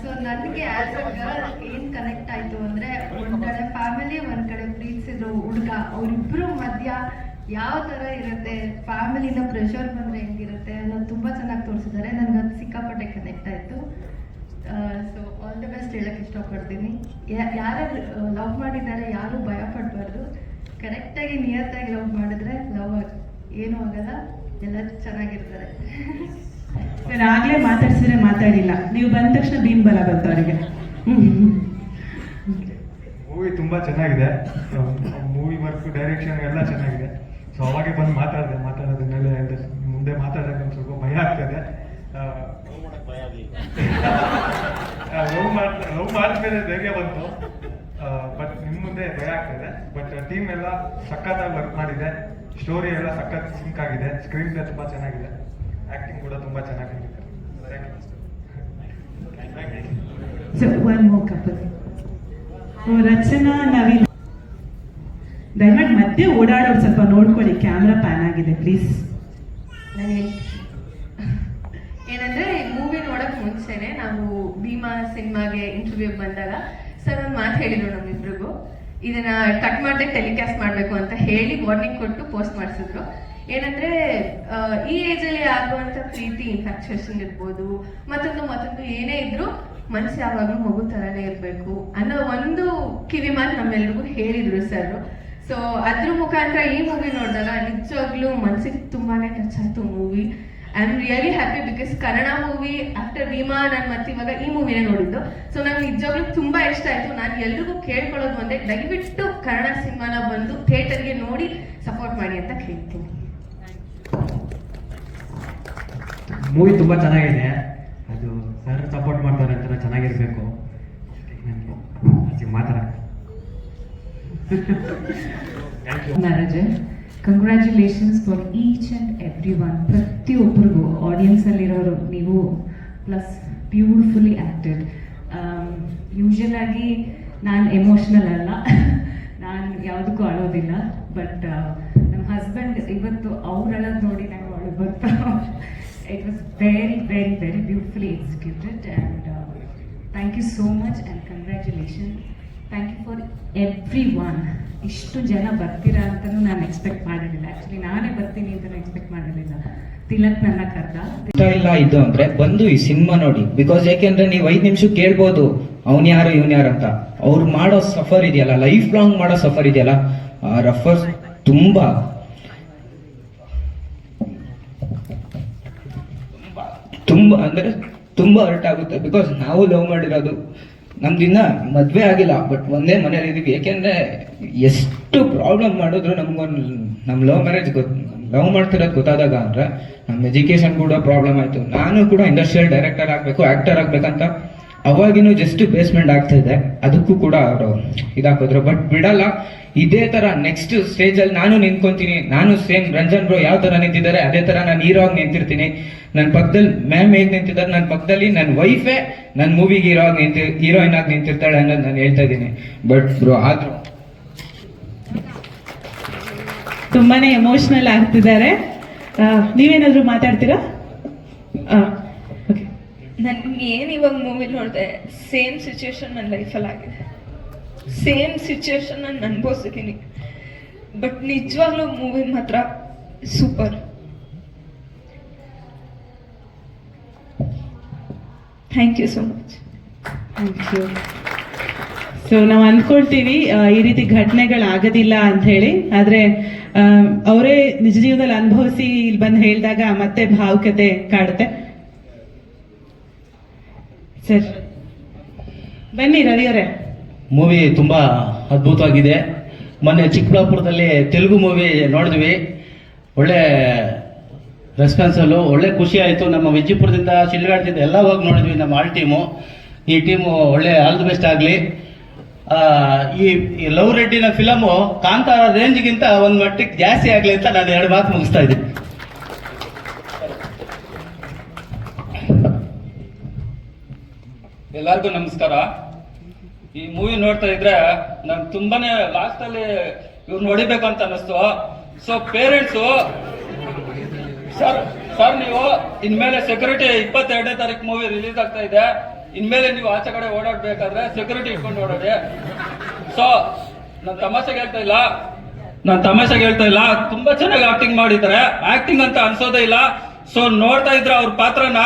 So ನನಗೆ as a girl ಏನ್ connect ಆಯ್ತು ಅಂದ್ರೆ ಒಂದ್ ಕಡೆ ಫ್ಯಾಮಿಲಿ ಒಂದ್ ಕಡೆ ಪ್ರೀತಿಸಿದ್ರು ಹುಡುಗ, ಅವ್ರಿಬ್ರು ಮಧ್ಯ ಯಾವ ತರ ಇರುತ್ತೆ ಫ್ಯಾಮಿಲಿನ ಪ್ರೆಷರ್ ಬಂದ್ರೆ ಹೆಂಗಿರುತ್ತೆ ಅನ್ನೋದು ತುಂಬಾ ಚೆನ್ನಾಗಿ ತೋರಿಸಿದ್ದಾರೆ. ನನ್ಗೆ ಅದು ಸಿಕ್ಕಾಪಟ್ಟೆ ಕನೆಕ್ಟ್ ಆಯ್ತು. ಸೊ ಆಲ್ ದಿ ಬೆಸ್ಟ್ ಹೇಳಕ್ ಇಷ್ಟಪಡ್ತೀನಿ. ಯಾರು ಲವ್ ಮಾಡಿದ್ದಾರೆ, ಯಾರು ಭಯ ಪಡಬಾರ್ದು ಕರೆಕ್ಟಾಗಿ ನಿಯತ್ತಾಗಿ ಲವ್ ಮಾಡಿದ್ರೆ ಲವ್ ಏನೂ ಆಗಲ್ಲ. ಎಲ್ಲ ಚೆನ್ನಾಗಿರ್ತಾರೆ. ನಾನು ಆಗಲೇ ಮಾತಾಡ್ಸಿದ್ರೆ ಮಾತಾಡಿಲ್ಲ. ನೀವು ಬಂದ ತಕ್ಷಣ ಬೀನ್ ಬಲ ಬಂತು ಅವರಿಗೆ. ಮೂವಿ ತುಂಬಾ ಚೆನ್ನಾಗಿದೆ. ಮೂವಿ ವರ್ಕ್ ಡೈರೆಕ್ಷನ್ ಎಲ್ಲ ಚೆನ್ನಾಗಿದೆ. ಸೊ ಅವಾಗೆ ಬಂದು ಮಾತಾಡಿದೆ ಮೇಲೆ ಮುಂದೆ ಮಾತಾಡೋಕೆ ಒಂದು ಸ್ವಲ್ಪ ಭಯ ಆಗ್ತದೆ. ಲವ್ ಮಾಡ್ ಲವ್ ಮಾಡಿದ್ಮೇಲೆ ಧೈರ್ಯ ಬಂತು. ಬಟ್ ನಿಮ್ಮ ಮುಂದೆ ಭಯ ಆಗ್ತದೆ. ಬಟ್ ಟೀಮ್ ಎಲ್ಲ ಸಖತ್ತಾಗಿ ವರ್ಕ್ ಮಾಡಿದೆ. ಸ್ಟೋರಿ ಎಲ್ಲ ಸಖತ್ ಸಿಂಕ್ ಆಗಿದೆ. ಸ್ಕ್ರೀನ್ ಪ್ಲೇ ತುಂಬಾ ಚೆನ್ನಾಗಿದೆ. ಆಕ್ಟಿಂಗ್ ಕೂಡ ತುಂಬಾ ಚೆನ್ನಾಗಿ ರಚನಾ ನವೀನ್. ದಯಮಾಡಿ ಮತ್ತೆ ಓಡಾಡೋರು ಸ್ವಲ್ಪ ನೋಡ್ಕೊಳ್ಳಿ. ಕ್ಯಾಮ್ರಾ ಪ್ಯಾನ್ ಆಗಿದೆ ಪ್ಲೀಸ್ ಏನಂದ್ರೆ ಮೂವಿ ನೋಡಕ್ ಮುಂಚೆನೆ ನಾವು ಭೀಮಾ ಸಿನಿಮಾಗೆ ಇಂಟರ್ವ್ಯೂ ಬಂದಾಗ ಸರ್ ಒಂದು ಮಾತು ಹೇಳಿದ್ರು ನಮ್ಮಿಬ್ರಿಗೂ. ಇದನ್ನ ಕಟ್ ಮಾಡದೆ ಟೆಲಿಕಾಸ್ಟ್ ಮಾಡಬೇಕು ಅಂತ ಹೇಳಿ ವಾರ್ನಿಂಗ್ ಕೊಟ್ಟು ಪೋಸ್ಟ್ ಮಾಡಿಸಿದ್ರು. ಏನಂದ್ರೆ ಈ ಏಜ್ ಅಲ್ಲಿ ಆಗುವಂತ ಪ್ರೀತಿ ಇನ್ಫ್ಯಾಕ್ಚುಯೇಷನ್ ಇರ್ಬೋದು, ಮತ್ತೊಂದು ಮತ್ತೊಂದು ಏನೇ ಇದ್ರು ಮನಸ್ಸು ಯಾವಾಗಲೂ ಮಗು ತರನೇ ಇರಬೇಕು ಅನ್ನೋ ಒಂದು ಕಿವಿ ಮಾತು ನಮ್ಮೆಲ್ರಿಗೂ ಹೇಳಿದ್ರು ಸರ್ ಸೊ ಅದ್ರ ಮುಖಾಂತರ ಈ ಮೂವಿ ನೋಡಿದಾಗ ನಿಜವಾಗ್ಲೂ ಮನ್ಸಿಗೆ ತುಂಬಾನೇ ಟಚ್ ಆಯ್ತು movie I am really happy because Kannada movie after Bheema ನಾನು ಮತ್ತೆ ಇವಾಗ ಈ ಮೂವಿನೇ ನೋಡಿದ್ದು. ಸೊ ನಂಗೆ ನಿಜವಾಗ್ಲೂ ತುಂಬಾ ಇಷ್ಟ ಆಯ್ತು. ನಾನು ಎಲ್ರಿಗೂ ಕೇಳ್ಕೊಳ್ಳೋದು ಒಂದೇ ದಯವಿಟ್ಟು ಕನ್ನಡ ಸಿನಿಮಾನ ಬಂದು ಥಿಯೇಟರ್ಗೆ ನೋಡಿ ಸಪೋರ್ಟ್ ಮಾಡಿ ಅಂತ ಕೇಳ್ತೀನಿ. ಮೂವಿ ತುಂಬಾ ಚೆನ್ನಾಗಿದೆ. ಅದು ಸರ್ ಸಪೋರ್ಟ್ ಮಾಡ್ತಾರೆ ಅಂತ ಚೆನ್ನಾಗಿರ್ಬೇಕು. ಮಾತಾಡ thank you manager congratulations for each and every one ಪ್ರತಿಯೊಬ್ಬರಿಗೂ ಆಡಿಯನ್ಸಲ್ಲಿರೋರು ನೀವು ಪ್ಲಸ್ ಬ್ಯೂಟಿಫುಲಿ ಆ್ಯಕ್ಟೆಡ್ ಆಗಿ ನಾನು ಎಮೋಷ್ನಲ್ ಅಲ್ಲ. ನಾನು ಯಾವುದಕ್ಕೂ ಅಳೋದಿಲ್ಲ. ಬಟ್ ನಮ್ಮ ಹಸ್ಬೆಂಡ್ ಇವತ್ತು ಅವ್ರು ಅಳೋದು ನೋಡಿ ನಂಗೆ ಅವಳು ಬರ್ತಾ it was very very very beautifully executed and thank you so much and congratulation thank you for every one ಇಷ್ಟು ಜನ ಬರ್ತೀರಾ ಅಂತಲೂ ನಾನು ಎಕ್ಸ್ಪೆಕ್ಟ್ ಮಾಡಿರಲಿಲ್ಲ. ಆ್ಯಕ್ಚುಲಿ ನಾನೇ ಬರ್ತೀನಿ ಅಂತ ಎಕ್ಸ್ಪೆಕ್ಟ್ ಮಾಡಿರಲಿಲ್ಲ. ತಿಲಕ್ ನನ್ನ ಕರ್ದ ಇಲ್ಲ ಇದು ಅಂದ್ರೆ ಬಂದು ಈ ಸಿನಿಮಾ ನೋಡಿ. ಬಿಕಾಸ್ ಯಾಕೆಂದ್ರೆ ನೀವು ಐದು ನಿಮಿಷ ಕೇಳ್ಬೋದು, ಅವ್ನು ಯಾರು, ಇವ್ನು ಯಾರು ಅಂತ. ಅವ್ರು ಮಾಡೋ ಸಫರ್ ಇದೆಯಲ್ಲ ಲೈಫ್ ಲಾಂಗ್ ಮಾಡೋ ಸಫರ್ ಇದೆಯಲ್ಲ, ಆ ರಫರ್ಸ್ ತುಂಬಾ. ತುಂಬಾ, ಅಂದ್ರೆ ತುಂಬಾ ಹರ್ಟ್ ಆಗುತ್ತೆ. ಬಿಕಾಸ್ ನಾವು ಲವ್ ಮಾಡಿರೋದು ನಮ್ದಿನ್ನ ಮದ್ವೆ ಆಗಿಲ್ಲ ಬಟ್ ಒಂದೇ ಮನೇಲಿ ಇದೀವಿ. ಯಾಕೆಂದ್ರೆ ಎಷ್ಟು ಪ್ರಾಬ್ಲಮ್ ಮಾಡಿದ್ರು ನಮ್ಗೊಂದು, ನಮ್ ಲವ್ ಮ್ಯಾರೇಜ್ ಗೊತ್ತು ಲವ್ ಮಾಡ್ತಿರೋದು ಗೊತ್ತಾದಾಗ ಅಂದ್ರೆ ನಮ್ಮ ಎಜುಕೇಶನ್ ಕೂಡ ಪ್ರಾಬ್ಲಮ್ ಆಯ್ತು. ನಾನು ಕೂಡ ಇಂಡಸ್ಟ್ರಿಯಲ್ ಡೈರೆಕ್ಟರ್ ಆಗ್ಬೇಕು ಆಕ್ಟರ್ ಆಗ್ಬೇಕಂತ ಅವಾಗಿನೂ ಜಸ್ಟ್ ಬೇಸ್ಮೆಂಟ್ ಆಗ್ತಾ ಇದೆ. ಅದಕ್ಕೂ ಕೂಡ ಅವರು ಇದಾಕಿದ್ರು. ಬಟ್ ಬಿಡಲ್ಲ, ಇದೇ ತರ ನೆಕ್ಸ್ಟ್ ಸ್ಟೇಜ್ ಅಲ್ಲಿ ನಾನು ನಿಂತ್ಕೊಂತೀನಿ. ನಾನು ಸೇಮ್ ರಂಜನ್ ಬ್ರೋ ಯಾವ ತರ ನಿಂತಿದ್ದಾರೆ, ಅದೇ ತರ ನಾನು ಹೀರೋ ಆಗಿ ನಿಂತಿರ್ತೀನಿ. ನನ್ನ ಪಕ್ಕದಲ್ಲಿ ಮ್ಯಾಮ್ ಹೇಗೆ ನಿಂತಿದ್ದಾರೆ ನನ್ನ ಪಕ್ಕದಲ್ಲಿ ನನ್ನ ವೈಫೇ ನನ್ನ ಮೂವಿಗೆ ಹೀರೋ ಆಗಿ ನಿಂತಿ ಹೀರೋಯಿನ್ ಆಗಿ ನಿಂತಿರ್ತಾಳೆ ಅನ್ನೋದು ನಾನು ಹೇಳ್ತಾ ಇದ್ದೀನಿ. ಬಟ್ ಬ್ರೋ ಆದ್ರೂ ತುಂಬಾನೇ ಎಮೋಷನಲ್ ಆಗ್ತಿದ್ದಾರೆ. ನೀವೇನಾದ್ರೂ ಮಾತಾಡ್ತೀರಾ? ಓಕೆ ನನ್ಗೆ ಏನು ಇವಾಗ ಮೂವಿ ನೋಡಿದೆ ಸೇಮ್ ಸಿಚುವೇಶನ್ ನನ್ನ ಲೈಫಲ್ಲಿ ಆಗಿದೆ. ಸೇಮ್ ಸಿಚುವೇಶನ್ ನಾನು ಅನ್ಭವಿಸಿದ್ದೀನಿ. ಬಟ್ ನಿಜವಾಗ್ಲೂ ಮೂವಿ ಮಾತ್ರ super thank you so much thank you so ನಾವು ಅಂದ್ಕೊಳ್ತೀವಿ ಈ ರೀತಿ ಘಟನೆಗಳಾಗೋದಿಲ್ಲ ಅಂತ ಹೇಳಿ. ಆದರೆ ಅವರೇ ನಿಜ ಜೀವನದಲ್ಲಿ ಅನುಭವಿಸಿ ಇಲ್ಲಿ ಬಂದು ಹೇಳಿದಾಗ ಮತ್ತೆ ಭಾವುಕತೆ ಕಾಡುತ್ತೆ. ಸರ್, ಬನ್ನಿ ರವಿ ಅವರೇ. ಮೂವಿ ತುಂಬ ಅದ್ಭುತವಾಗಿದೆ. ಮೊನ್ನೆ ಚಿಕ್ಕಬಳ್ಳಾಪುರದಲ್ಲಿ ತೆಲುಗು ಮೂವಿ ನೋಡಿದ್ವಿ. ಒಳ್ಳೆ ರೆಸ್ಪಾನ್ಸಲ್ಲು ಒಳ್ಳೆ ಖುಷಿ ಆಯಿತು. ನಮ್ಮ ವಿಜಯಪುರದಿಂದ ಶಿಲ್ಘಾಟದಿಂದ ಎಲ್ಲ ಹೋಗಿ ನೋಡಿದ್ವಿ ನಮ್ಮ ಆಲ್ ಟೀಮು ಈ ಟೀಮು ಒಳ್ಳೆ ಆಲ್ ದಿ ಬೆಸ್ಟ್ ಆಗಲಿ. ಈ ಲವ್ ರೆಡ್ಡಿನ ಫಿಲಮು ಕಾಂತಾರ ರೇಂಜ್ಗಿಂತ ಒಂದು ಮಟ್ಟಿಗೆ ಜಾಸ್ತಿ ಆಗಲಿ ಅಂತ ನಾನು ಎರಡು ಮಾತು ಮುಗಿಸ್ತಾ ಇದ್ದೀನಿ. ಎಲ್ಲರಿಗೂ ನಮಸ್ಕಾರ. ಈ ಮೂವಿ ನೋಡ್ತಾ ಇದ್ರೆ ನಂಗೆ ತುಂಬಾನೇ ಲಾಸ್ಟಲ್ಲಿ ಇವ್ರು ನೋಡಿಬೇಕು ಅಂತ ಅನ್ನಿಸ್ತು. ಸೊ ಪೇರೆಂಟ್ಸು ಸರ್ ಸರ್, ನೀವು ಇನ್ಮೇಲೆ ಸೆಕ್ಯೂರಿಟಿ ಇಪ್ಪತ್ತೆರಡನೇ ತಾರೀಕು ಮೂವಿ ರಿಲೀಸ್ ಆಗ್ತಾ ಇದೆ. ಇನ್ಮೇಲೆ ನೀವು ಆಚೆ ಕಡೆ ಓಡಾಡ್ಬೇಕಾದ್ರೆ ಸೆಕ್ಯೂರಿಟಿ ಇಟ್ಕೊಂಡು ಓಡಾಡಿ. ಸೊ ನಾನು ತಮಾಷೆಗೆ ಹೇಳ್ತಾ ಇಲ್ಲ. ನಾನು ತಮಾಷೆಗೆ ಹೇಳ್ತಾ ಇಲ್ಲ. ತುಂಬಾ ಚೆನ್ನಾಗಿ ಆಕ್ಟಿಂಗ್ ಮಾಡಿದ್ದಾರೆ. ಆಕ್ಟಿಂಗ್ ಅಂತ ಅನ್ಸೋದೇ ಇಲ್ಲ. ಸೊ ನೋಡ್ತಾ ಇದ್ರೆ ಅವ್ರ ಪಾತ್ರನ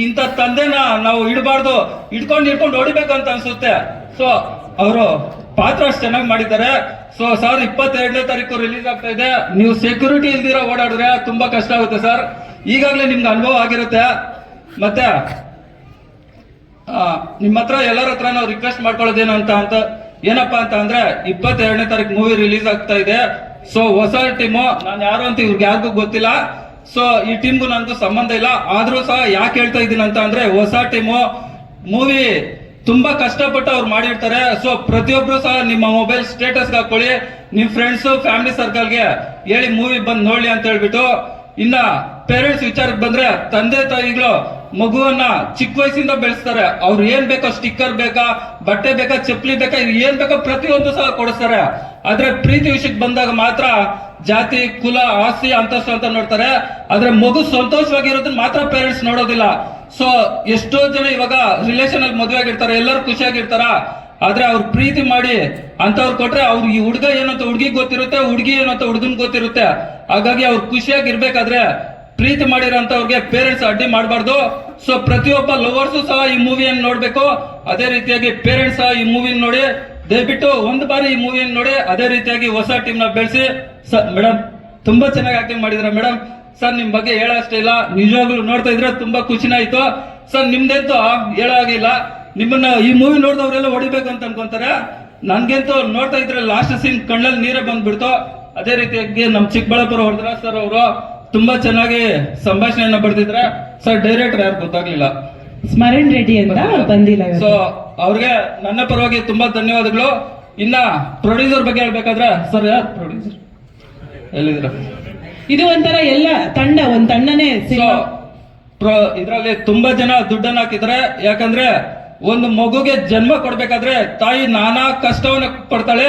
ಇಂಥ ತಂದೆನ ನಾವು ಇಡಬಾರ್ದು. ಇಟ್ಕೊಂಡು ಇಟ್ಕೊಂಡು ಹೊಡಿಬೇಕು ಅಂತ ಅನ್ಸುತ್ತೆ. ಸೊ ಅವರು ಪಾತ್ರ ಅಷ್ಟು ಚೆನ್ನಾಗಿ ಮಾಡಿದ್ದಾರೆ. ಸೊ ಸರ್, ಇಪ್ಪತ್ತೆರಡನೇ ತಾರೀಕು ರಿಲೀಸ್ ಆಗ್ತಾ ಇದೆ. ನೀವು ಸೆಕ್ಯೂರಿಟಿ ಇಲ್ದಿರೋ ಓಡಾಡಿದ್ರೆ ತುಂಬಾ ಕಷ್ಟ ಆಗುತ್ತೆ ಸರ್. ಈಗಾಗಲೇ ನಿಮ್ಗೆ ಅನುಭವ ಆಗಿರುತ್ತೆ. ಮತ್ತೆ ನಿಮ್ಮ ಹತ್ರ ಎಲ್ಲರ ಹತ್ರ ನಾವು ರಿಕ್ವೆಸ್ಟ್ ಮಾಡ್ಕೊಳ್ಳೋದೇನು ಅಂತ ಅಂತ, ಏನಪ್ಪಾ ಅಂತ ಅಂದ್ರೆ ಇಪ್ಪತ್ತೆರಡನೇ ತಾರೀಕು ಮೂವಿ ರಿಲೀಸ್ ಆಗ್ತಾ ಇದೆ. ಸೊ ಹೊಸ ಟೀಮು, ನಾನು ಯಾರು ಅಂತ ಇವ್ರಿಗೆ ಯಾರಿಗೂ ಗೊತ್ತಿಲ್ಲ. ಸೊ ಈ ಟೀಮ್ಗೂ ನನಗೂ ಸಂಬಂಧ ಇಲ್ಲ. ಆದ್ರೂ ಸಹ ಯಾಕೆ ಹೇಳ್ತಾ ಇದ್ದೀನಿ ಅಂತ ಅಂದ್ರೆ ಹೊಸ ಟೀಮು ಮೂವಿ ತುಂಬಾ ಕಷ್ಟಪಟ್ಟು ಅವ್ರು ಮಾಡಿರ್ತಾರೆ. ಸೊ ಪ್ರತಿಯೊಬ್ರು ಸಹ ನಿಮ್ಮ ಮೊಬೈಲ್ ಸ್ಟೇಟಸ್ ಹಾಕೊಳ್ಳಿ. ನಿಮ್ ಫ್ರೆಂಡ್ಸ್ ಫ್ಯಾಮಿಲಿ ಸರ್ಕಲ್ಗೆ ಹೇಳಿ ಮೂವಿ ಬಂದ್ ನೋಡ್ಲಿ ಅಂತ ಹೇಳ್ಬಿಟ್ಟು. ಇನ್ನ ಪೇರೆಂಟ್ಸ್ ವಿಚಾರಕ್ಕೆ ಬಂದ್ರೆ ತಂದೆ ತಾಯಿಗಳು ಮಗುವನ್ನ ಚಿಕ್ಕ ವಯಸ್ಸಿಂದ ಬೆಳೆಸ್ತಾರೆ. ಅವ್ರು ಏನ್ ಬೇಕೋ ಸ್ಟಿಕ್ಕರ್ ಬೇಕಾ, ಬಟ್ಟೆ ಬೇಕಾ, ಚಪ್ಪಲಿ ಬೇಕಾ ಏನ್ ಬೇಕೋ ಪ್ರತಿಯೊಂದು ಸಹ ಕೊಡಿಸ್ತಾರೆ. ಆದ್ರೆ ಪ್ರೀತಿ ವಿಷಯಕ್ಕೆ ಬಂದಾಗ ಮಾತ್ರ ಜಾತಿ, ಕುಲ, ಆಸ್ತಿ, ಅಂತಸ್ತು ಅಂತ ನೋಡ್ತಾರೆ. ಆದ್ರೆ ಮಗು ಸಂತೋಷವಾಗಿರೋದನ್ನ ಮಾತ್ರ ಪೇರೆಂಟ್ಸ್ ನೋಡೋದಿಲ್ಲ. ಸೊ ಎಷ್ಟೋ ಜನ ಇವಾಗ ರಿಲೇಷನ್ ಅಲ್ಲಿ ಮದುವೆ ಆಗಿರ್ತಾರೆ, ಎಲ್ಲರೂ ಖುಷಿಯಾಗಿರ್ತಾರ ಆದ್ರೆ ಅವ್ರು ಪ್ರೀತಿ ಮಾಡಿ ಅಂತವ್ರು ಕೊಟ್ರೆ ಅವ್ರು ಈ ಹುಡುಗ ಏನಂತ ಹುಡುಗಿಗೆ ಗೊತ್ತಿರುತ್ತೆ, ಹುಡುಗಿ ಏನಂತ ಹುಡುಗನ್ ಗೊತ್ತಿರುತ್ತೆ. ಹಾಗಾಗಿ ಅವ್ರು ಖುಷಿಯಾಗಿರ್ಬೇಕಾದ್ರೆ ಪ್ರೀತಿ ಮಾಡಿರೋಂಥವ್ರಿಗೆ ಪೇರೆಂಟ್ಸ್ ಅಡ್ಡಿ ಮಾಡಬಾರ್ದು. ಸೊ ಪ್ರತಿಯೊಬ್ಬ ಲವರ್ಸು ಸಹ ಈ ಮೂವಿಯನ್ನು ನೋಡ್ಬೇಕು. ಅದೇ ರೀತಿಯಾಗಿ ಪೇರೆಂಟ್ಸ್ ಸಹ ಈ ಮೂವಿನ ನೋಡಿ. ದಯವಿಟ್ಟು ಒಂದು ಬಾರಿ ಈ ಮೂವಿಯನ್ನು ನೋಡಿ. ಅದೇ ರೀತಿಯಾಗಿ ಹೊಸ ಟೀಮ್ನ ಬೆಳೆಸಿ. ಮೇಡಮ್ ತುಂಬಾ ಚೆನ್ನಾಗಿ ಆಕ್ಟಿಂಗ್ ಮಾಡಿದ್ರ ಮೇಡಮ್ ಸರ್ ನಿಮ್ ಬಗ್ಗೆ ಹೇಳಷ್ಟೇ ಅಷ್ಟೇ ಇಲ್ಲ. ನಿಜವಾಗ್ಲೂ ನೋಡ್ತಾ ಇದ್ರೆ ತುಂಬಾ ಖುಷಿನಾಯ್ತು ಸರ್ ನಿಮ್ದಂತೂ ಹೇಳೋ ಆಗಿಲ್ಲ ನಿಮ್ಮನ್ನ ಈ ಮೂವಿ ನೋಡಿದವರೆಲ್ಲ ಹೊಡಿಬೇಕು ಅಂತ ಅನ್ಕೊಂತಾರೆ. ನನ್ಗೆಂತೂ ನೋಡ್ತಾ ಇದ್ರೆ ಲಾಸ್ಟ್ ಸೀನ್ ಕಣ್ಣಲ್ಲಿ ನೀರೇ ಬಂದ್ಬಿಡ್ತು. ಅದೇ ರೀತಿಯಾಗಿ ನಮ್ ಚಿಕ್ಕಬಳ್ಳಾಪುರ ಹೊಡೆದ್ರ ಸರ್ ಅವರು ತುಂಬಾ ಚೆನ್ನಾಗಿ ಸಂಭಾಷಣೆಯನ್ನ ಬರ್ತಿದ್ರೆ ಸರ್ ಡೈರೆಕ್ಟರ್ ಯಾರು ಗೊತ್ತಾಗ್ಲಿಲ್ಲ. ಸ್ಮರಣ್ ರೆಡ್ಡಿ ಅಂತ ಬಂದಿಲ್ಲ ಸೊ ಅವ್ರಿಗೆ ನನ್ನ ಪರವಾಗಿ ತುಂಬಾ ಧನ್ಯವಾದಗಳು. ಇನ್ನ ಪ್ರೊಡ್ಯೂಸರ್ ಬಗ್ಗೆ ಹೇಳ್ಬೇಕಾದ್ರೆ ಸರ್ ಯಾರು ಪ್ರೊಡ್ಯೂಸರ್ ಎಲ್ಲಿದ್ರ ಇದು ಒಂಥರ ಎಲ್ಲ ತಂಡ ಒಂದ್ ತಂಡನೇ ಸಿನಿಮಾ. ಇದ್ರಲ್ಲಿ ತುಂಬಾ ಜನ ದುಡ್ಡನ್ನ ಹಾಕಿದ್ರೆ ಯಾಕಂದ್ರೆ ಒಂದು ಮಗುಗೆ ಜನ್ಮ ಕೊಡ್ಬೇಕಾದ್ರೆ ತಾಯಿ ನಾನಾ ಕಷ್ಟವನ್ನ ಪಡ್ತಾಳೆ.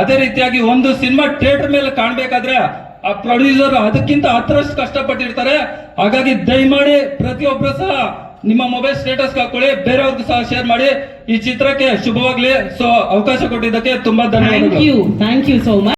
ಅದೇ ರೀತಿಯಾಗಿ ಒಂದು ಸಿನಿಮಾ ಥಿಯೇಟರ್ ಮೇಲೆ ಕಾಣ್ಬೇಕಾದ್ರೆ ಆ ಪ್ರೊಡ್ಯೂಸರ್ ಅದಕ್ಕಿಂತ ಹತ್ತರಷ್ಟು ಕಷ್ಟಪಟ್ಟಿರ್ತಾರೆ. ಹಾಗಾಗಿ ದಯಮಾಡಿ ಪ್ರತಿಯೊಬ್ರು ಸಹ ನಿಮ್ಮ ಮೊಬೈಲ್ ಸ್ಟೇಟಸ್ ಹಾಕೊಳ್ಳಿ ಬೇರೆಯವ್ರಿಗೂ ಸಹ ಶೇರ್ ಮಾಡಿ. ಈ ಚಿತ್ರಕ್ಕೆ ಶುಭವಾಗ್ಲಿ. ಸೊ ಅವಕಾಶ ಕೊಟ್ಟಿದ್ದಕ್ಕೆ ತುಂಬಾ thank you thank you so much